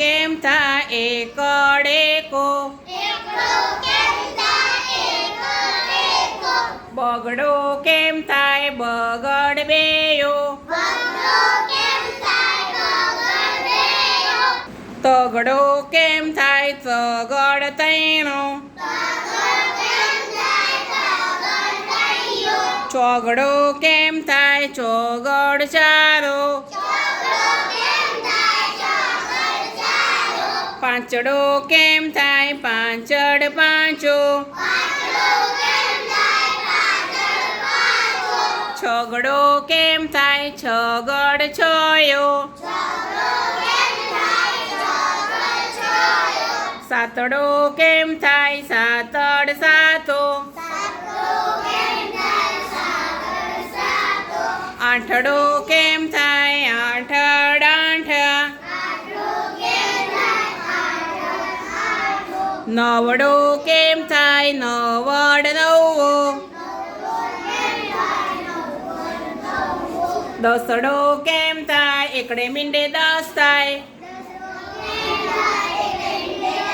કેમ થાય એકડે કો? બગડો કેમ થાય, બગડ બેયો? તગડો કેમ થાય, તગડ તૈણો? ચોગડો કેમ થાય, ચોગડ ચારો? પાંચડો કેમ થાય? પાંચડ પાંચો. છગડો કેમ થાય? છગડ છયો. સાતડો કેમ થાય? સાતડ સાતો. આઠડો કેમ થાય? નવડો કેમ થાય? નવડ નવો દસડો કેમ થાય? એકડે મીંડે દસ થાય.